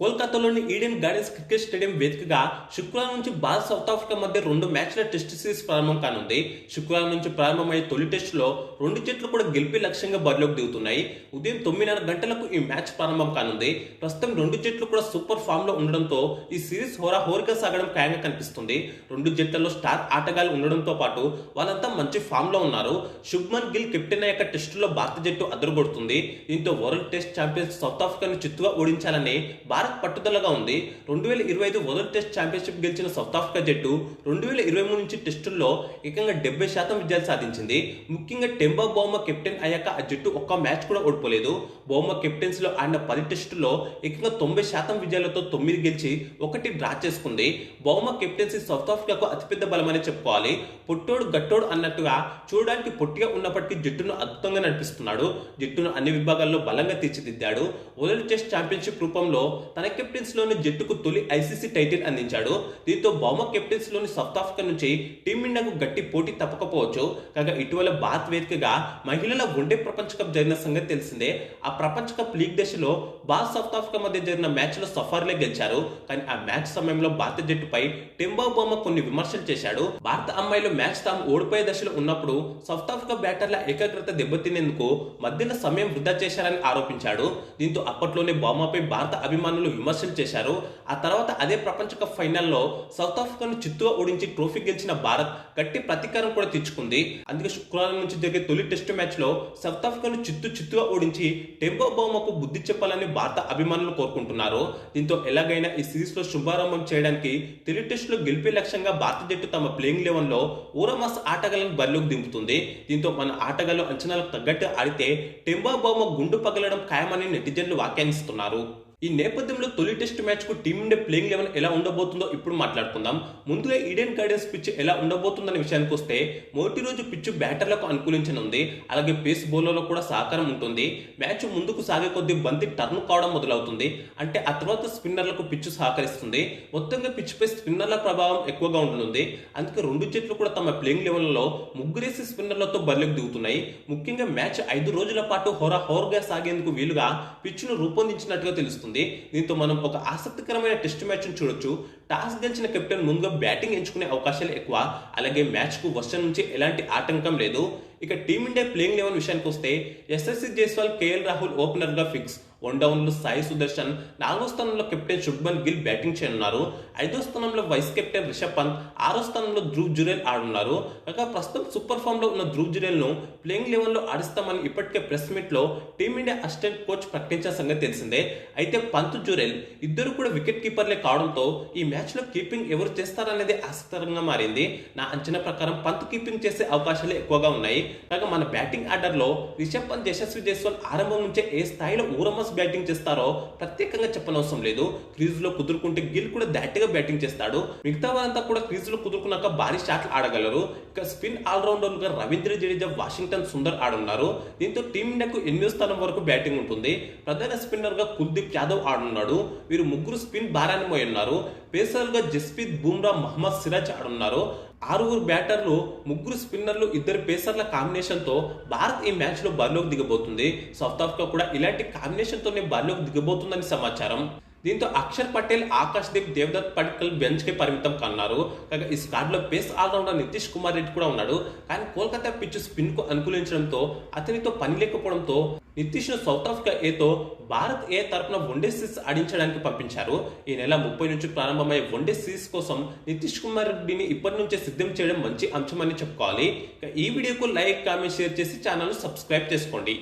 కోల్కతాలోని Eden gardens cricket stadium వేదికగా శుక్రవారం నుంచి భారత్ సౌత్ ఆఫ్రికా మధ్య రెండు మ్యాచ్ల టెస్ట్ సిరీస్ ప్రారంభం కానుంది. శుక్రవారం నుంచి ప్రారంభమయ్యే తొలి టెస్టులో రెండు జట్లు కూడా గెలిపి లక్ష్యంగా బరిలోకి దిగుతున్నాయి. ఉదయం తొమ్మిదిన్నర గంటలకు ఈ మ్యాచ్ ప్రారంభం కానుంది. ప్రస్తుతం రెండు జట్లు కూడా సూపర్ ఫామ్లో ఉండడంతో ఈ సిరీస్ హోరా హోరిక సాగడం ఖాయంగా కనిపిస్తుంది. రెండు జట్లలో స్టార్ ఆటగాళ్ళు ఉండడంతో పాటు వాళ్ళంతా మంచి ఫామ్లో ఉన్నారు. శుభ్మన్ గిల్ కెప్టెన్ అయ్యాక టెస్టులో భారత జట్టు అదరగొడుతుంది. దీంతో వరల్డ్ టెస్ట్ ఛాంపియన్స్ సౌత్ ఆఫ్రికాను చిత్తుగా ఓడించాలని భారత్ పట్టుదలగా ఉంది. రెండు వేల ఇరవై ఐదు మొదటి టెస్ట్ ఛాంపియన్షిప్ గెలిచిన సౌత్ ఆఫ్రికా జట్టు రెండు వేల ఇరవై మూడు నుంచి టెస్టుల్లో ఏకంగా డెబ్బై శాతం విజయాలు సాధించింది. ముఖ్యంగా టెంబా బొమ్మ కెప్టెన్ అయ్యాక ఆ జట్టు ఒక్క మ్యాచ్ కూడా ఓడిపోలేదు. బొమ్మ కెప్టెన్సీలో ఆడిన పది టెస్టుల్లో ఏకంగా తొంభై శాతం విజయాలతో తొమ్మిది గెలిచి ఒకటి డ్రా చేసుకుంది. బొమ్మ కెప్టెన్సీ సౌత్ ఆఫ్రికాకు అతిపెద్ద బలమని చెప్పుకోవాలి. పొట్టోడు గట్టోడు అన్నట్టుగా చూడడానికి పొట్టిగా ఉన్నప్పటికీ జట్టును అద్భుతంగా నడిపిస్తున్నాడు. జట్టును అన్ని విభాగాల్లో బలంగా తీర్చిదిద్దాడు. వరల్డ్ టెస్ట్ ఛాంపియన్షిప్ రూపంలో తన కెప్టెన్స్లోని జట్టుకు తొలి ఐసీసీ టైటిల్ అందించాడు. దీంతో బౌమ కెప్టెన్స్లోని సౌత్ ఆఫ్రికా నుంచి టీమిండియాకు గట్టి పోటీ తప్పకపోవచ్చు. కాగా ఇటీవల భారత్ వేదికగా మహిళల వన్డే ప్రపంచ కప్ జరిగిన సంగతి తెలిసిందే. ఆ ప్రపంచ కప్ లీగ్ దశలో భారత్ సౌత్ ఆఫ్రికా మధ్య జరిగిన మ్యాచ్లో సఫార్లే గెలిచారు. కానీ ఆ మ్యాచ్ సమయంలో భారత జట్టుపై టెంబా బొమ్మ కొన్ని విమర్శలు చేశాడు. భారత అమ్మాయిలు మ్యాచ్ తాము ఓడిపోయే దశలో ఉన్నప్పుడు సౌత్ ఆఫ్రికా బ్యాటర్ల ఏకాగ్రత దెబ్బతినేందుకు మధ్యన సమయం వృధా చేశారని ఆరోపించాడు. దీంతో అప్పట్లోనే బొమ్మపై భారత అభిమానులు విమర్శలు చేశారు. ఆ తర్వాత అదే ప్రపంచ కప్ ఫైనల్లో సౌత్ ఆఫ్రికాను చిత్తుగా ఓడించి ట్రోఫీ గెలిచిన భారత్ గట్టి ప్రతీకారం కూడా తెచ్చుకుంది. అందుకే శుక్రవారం నుంచి జరిగే తొలి టెస్ట్ మ్యాచ్లో సౌత్ ఆఫ్రికాను చిత్తు చిత్తుగా ఓడించి టెంపో బొమ్మకు బుద్ధి చెప్పాలని భారత అభిమానులు కోరుకుంటున్నారు. దీంతో ఎలాగైనా ఈ సిరీస్లో శుభారంభం చేయడానికి తొలి టెస్టులో గెలిపే లక్ష్యంగా భారత జట్టు తమ ప్లేయింగ్ లెవెన్లో ఊరమాస్ ఆటగాళ్ళను బరిలోకి దింపుతుంది. దీంతో మన ఆటగాళ్ళు అంచనాలకు తగ్గట్టు ఆడితే టెంబో బొమ్మ గుండు పగలడం ఖాయమని నెటిజన్లు వ్యాఖ్యానిస్తున్నారు. ఈ నేపథ్యంలో తొలి టెస్ట్ మ్యాచ్కు టీమిండియా ప్లేయింగ్ లెవెన్ ఎలా ఉండబోతుందో ఇప్పుడు మాట్లాడుకుందాం. ముందుగా ఈడెన్ గార్డెన్స్ పిచ్ ఎలా ఉండబోతుందనే విషయానికి వస్తే మొదటి రోజు పిచ్ బ్యాటర్లకు అనుకూలించనుంది. అలాగే పేస్ బౌలర్లకు కూడా సహకారం ఉంటుంది. మ్యాచ్ ముందుకు సాగే కొద్దీ బంతి టర్న్ కావడం మొదలవుతుంది. అంటే ఆ తర్వాత స్పిన్నర్లకు పిచ్ సహకరిస్తుంది. మొత్తంగా పిచ్ పై స్పిన్నర్ల ప్రభావం ఎక్కువగా ఉంటుంది అందుకే రెండు జట్లు కూడా తమ ప్లేయింగ్ లెవెల్లో ముగ్గురేసి స్పిన్నర్లతో బరిలోకి దిగుతున్నాయి. ముఖ్యంగా మ్యాచ్ ఐదు రోజుల పాటు హోరా హోర్గా సాగేందుకు వీలుగా పిచ్ను రూపొందించినట్టుగా తెలుస్తుంది. దీంతో మనం ఒక ఆసక్తికరమైన టెస్ట్ మ్యాచ్ చూడొచ్చు. టాస్ గెలిచిన కెప్టెన్ ముందుగా బ్యాటింగ్ ఎంచుకునే అవకాశాలు ఎక్కువ. అలాగే మ్యాచ్కు వర్షం నుంచి ఎలాంటి ఆటంకం లేదు. ఇక టీమిండియా ప్లేయింగ్ లెవెన్ విషయానికి వస్తే ఎస్ఎస్సి జైస్వాల్ కేఎల్ రాహుల్ ఓపెనర్గా ఫిక్స్. వన్ డౌన్లో సాయి సుదర్శన్ నాలుగో స్థానంలో కెప్టెన్ శుభ్మన్ గిల్ బ్యాటింగ్ చేయనున్నారు. ఐదో స్థానంలో వైస్ కెప్టెన్ రిషబ్ పంత్ ఆరో స్థానంలో ధ్రువ్ జురేల్ ఆడున్నారు. కాగా ప్రస్తుతం సూపర్ ఫామ్లో ఉన్న ధ్రువ్ జురేల్ను ప్లేయింగ్ లెవెన్లో ఆడిస్తామని ఇప్పటికే ప్రెస్ మీట్లో టీమిండియా అసిస్టెంట్ కోచ్ ప్రకటించిన సంగతి తెలిసిందే. అయితే పంత్ జురేల్ ఇద్దరు కూడా వికెట్ కీపర్లే కావడంతో ఈ మ్యాచ్లో కీపింగ్ ఎవరు చేస్తారనేది ఆసక్తికరంగా మారింది. నా అంచనా ప్రకారం పంత్ కీపింగ్ చేసే అవకాశాలు ఎక్కువగా ఉన్నాయి. కాగా మన బ్యాటింగ్ ఆర్డర్లో రిషబ్ పంత్ యశస్వి జైస్వాల్ ఆరంభం నుంచే ఏ స్థాయిలో ఊరమ్మ ఊరమస్ బ్యాటింగ్ చేస్తారో ప్రత్యేకంగా చెప్పనవసరం లేదు. క్రీజ్లో కుదురుకుంటే గిల్ కూడా దాటిగా బ్యాటింగ్ చేస్తాడు. మిగతా వారంతా కూడా క్రీజ్లో కుదురుకున్నాక భారీ షాట్లు ఆడగలరు. ఇక స్పిన్ ఆల్రౌండర్లుగా రవీంద్ర జడేజా వాషింగ్టన్ సుందర్ ఆడున్నారు. దీంతో టీమిండియాకు ఎనిమిది స్థానం వరకు బ్యాటింగ్ ఉంటుంది. ప్రధాన స్పిన్నర్గా కుల్దీప్ యాదవ్ ఆడున్నాడు. వీరు ముగ్గురు స్పిన్ భారాన్ని మోయున్నారు పేసర్గా జస్ప్రీత్ బుమ్రా మహమ్మద్ సిరాజ్ ఆడున్నారు. ఆరుగురు బ్యాటర్లు ముగ్గురు స్పిన్నర్లు ఇద్దరు పేసర్ల కాంబినేషన్తో భారత్ ఈ మ్యాచ్లో బరిలోకి దిగబోతుంది. సౌత్ ఆఫ్రికా కూడా ఇలాంటి కాంబినేషన్తోనే బరిలోకి దిగబోతుందని సమాచారం. దీంతో అక్షర్ పటేల్ ఆకాష్ దీప్ దేవదత్ పడికల్ బెంచ్కి పరిమితం కన్నారు. కాగా ఈ స్క్వాడ్లో పేస్ ఆల్రౌండర్ నితీష్ కుమార్ రెడ్డి కూడా ఉన్నాడు. కానీ కోల్కతా పిచ్ స్పిన్కు అనుకూలించడంతో అతనితో పని లేకపోవడంతో నితీష్ను సౌత్ ఆఫ్రికా ఏతో భారత్ ఏ తరపున వన్డే సిరీస్ ఆడించడానికి పంపించారు. ఈ నెల ముప్పై నుంచి ప్రారంభమయ్యే వన్డే సిరీస్ కోసం నితీష్ కుమార్ రెడ్డిని ఇప్పటి నుంచే సిద్ధం చేయడం మంచి అంశమని చెప్పుకోవాలి. ఈ వీడియోకు లైక్ కామెంట్ షేర్ చేసి ఛానల్ సబ్స్క్రైబ్ చేసుకోండి.